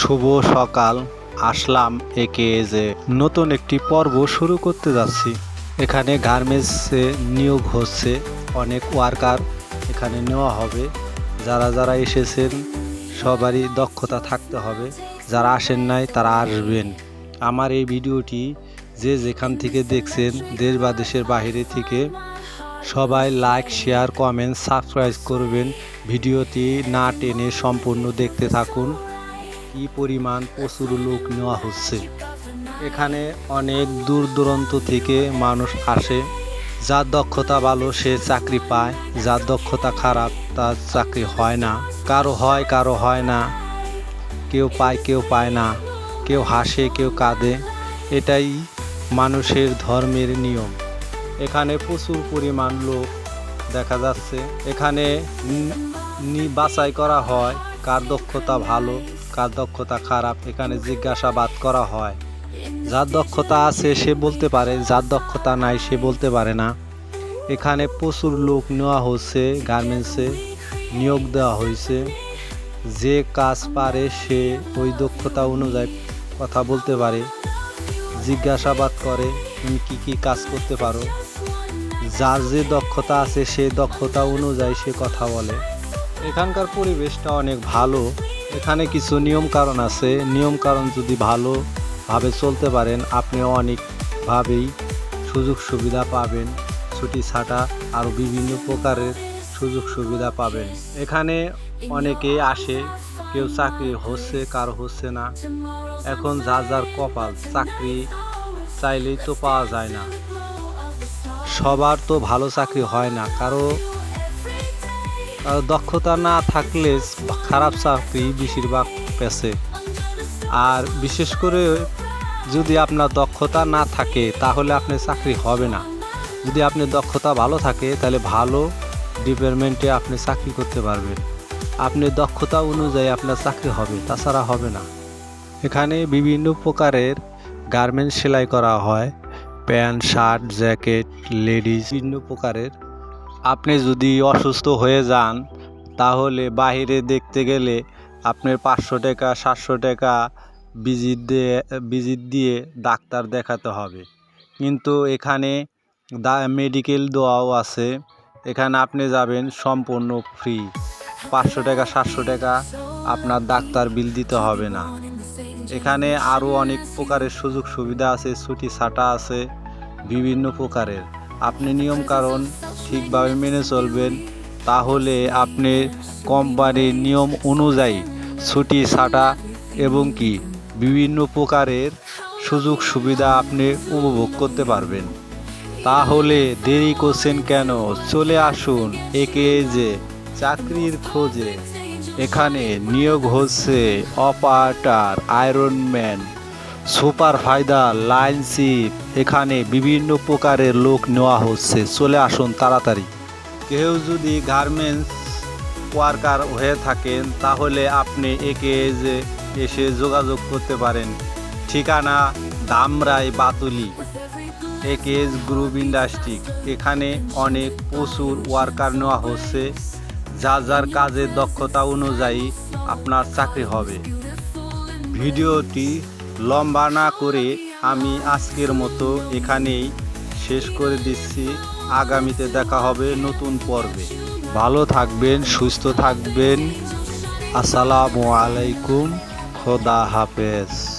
শুভ সকাল। আসলাম একে যে নতুন একটি পর্ব শুরু করতে যাচ্ছি। এখানে গার্মেন্টসে নিয়োগ হচ্ছে, অনেক ওয়ার্কার এখানে নেওয়া হবে। যারা যারা এসেছেন, সবারই দক্ষতা থাকতে হবে। যারা আসেন নাই, তারা আসবেন। আমার এই ভিডিওটি যে যেখান থেকে দেখছেন, দেশ বা দেশের বাইরে থেকে, সবাই লাইক, শেয়ার, কমেন্ট, সাবস্ক্রাইব করবেন। ভিডিওটি না টেনে সম্পূর্ণ দেখতে থাকুন। কি পরিমাণ প্রচুর লোক নেওয়া হচ্ছে? এখানে অনেক দূর দূরান্ত থেকে মানুষ আসে। যার দক্ষতা ভালো, সে চাকরি পায়। যার দক্ষতা খারাপ, তার চাকরি হয় না। কারও হয় কারও হয় না। কেউ পায় কেউ পায় না। কেউ হাসে, কেউ কাঁদে। এটাই মানুষের ধর্মের নিয়ম। এখানে প্রচুর পরিমাণ লোক দেখা যাচ্ছে। এখানে বাছাই করা হয় কার দক্ষতা ভালো কার দক্ষতা খারাপ, এখানে জিজ্ঞাসাবাদ করা হয়। যার দক্ষতা আছে, সে বলতে পারে। যার দক্ষতা নাই, সে বলতে পারে না। এখানে প্রচুর লোক নেওয়া হচ্ছে গার্মেন্টসে নিয়োগ দেওয়া হয়েছে। যে কাজ পারে, সে ওই দক্ষতা অনুযায়ী কথা বলতে পারে, জিজ্ঞাসাবাদ করে, তুমি কি কি কাজ করতে পারো? যার যে দক্ষতা আছে, সে দক্ষতা অনুযায়ী সে কথা বলে। এখানকার পরিবেশটা অনেক ভালো। এখানে কিছু নিয়ম কারণ আছে। নিয়ম কারণ যদি ভালোভাবে চলতে পারেন, আপনি অনেকভাবেই সুযোগ সুবিধা পাবেন। ছুটি ছাটা আরও বিভিন্ন প্রকারের সুযোগ সুবিধা পাবেন। এখানে অনেকে আসে, কেউ চাকরি হচ্ছে, কারও হচ্ছে না। এখন যা যার কপাল, চাকরি চাইলেই তো পাওয়া যায় না। সবার তো ভালো চাকরি হয় না। কারও দক্ষতা না থাকলে খারাপ চাকরি বেশিরভাগ পেছে। আর বিশেষ করে যদি আপনার দক্ষতা না থাকে, তাহলে আপনার চাকরি হবে না। যদি আপনার দক্ষতা ভালো থাকে, তাহলে ভালো ডিপার্টমেন্টে আপনি চাকরি করতে পারবেন। আপনি দক্ষতা অনুযায়ী আপনার চাকরি হবে, তাছাড়া হবে না। এখানে বিভিন্ন প্রকারের গার্মেন্টস সেলাই করা হয়, প্যান্ট, শার্ট, জ্যাকেট, লেডিস, বিভিন্ন প্রকারের আপনি যদি অসুস্থ হয়ে যান, তাহলে বাইরে দেখতে গেলে আপনার পাঁচশো টাকা, সাতশো টাকা ভিজিট দিয়ে ভিজিট দিয়ে ডাক্তার দেখাতে হবে। কিন্তু এখানে দা, মেডিকেল দেওয়াও আছে। এখানে আপনি যাবেন সম্পূর্ণ ফ্রি। পাঁচশো টাকা, সাতশো টাকা আপনার ডাক্তার বিল দিতে হবে না। এখানে আরও অনেক প্রকারের সুযোগ সুবিধা আছে ছুটি ছাটা আছে, বিভিন্ন প্রকারের। আপনি নিয়ম কারণ ঠিকভাবে মেনে চলবেন, তাহলে আপনি কোম্পানির নিয়ম অনুযায়ী ছুটি ছাটা এবং কি বিভিন্ন প্রকারের সুযোগ সুবিধা আপনি উপভোগ করতে পারবেন। তাহলে দেরি করছেন কেন? চলে আসুন একে যে চাকরির খোঁজে। এখানে নিয়োগ হচ্ছে operator ironman supervisor line chief এখানে বিভিন্ন প্রকারের লোক নেওয়া হচ্ছে। চলে আসুন তাড়াতাড়ি। কেউ যদি গার্মেন্টস ওয়ার্কার হয়ে থাকেন, তাহলে আপনি একে এসে যোগাযোগ করতে পারেন। ঠিকানা Dhamrai Batuli, AKS group industry. এখানে অনেক প্রচুর ওয়ার্কার নেওয়া হচ্ছে। যা যার কাজের দক্ষতা অনুযায়ী আপনার চাকরি হবে। ভিডিওটি লম্বা না করে আমি আজকের মতো এখানেই শেষ করে দিচ্ছি। আগামীতে দেখা হবে নতুন পর্বে। ভালো থাকবেন, সুস্থ থাকবেন। আসসালামু আলাইকুম। খোদা হাফেজ।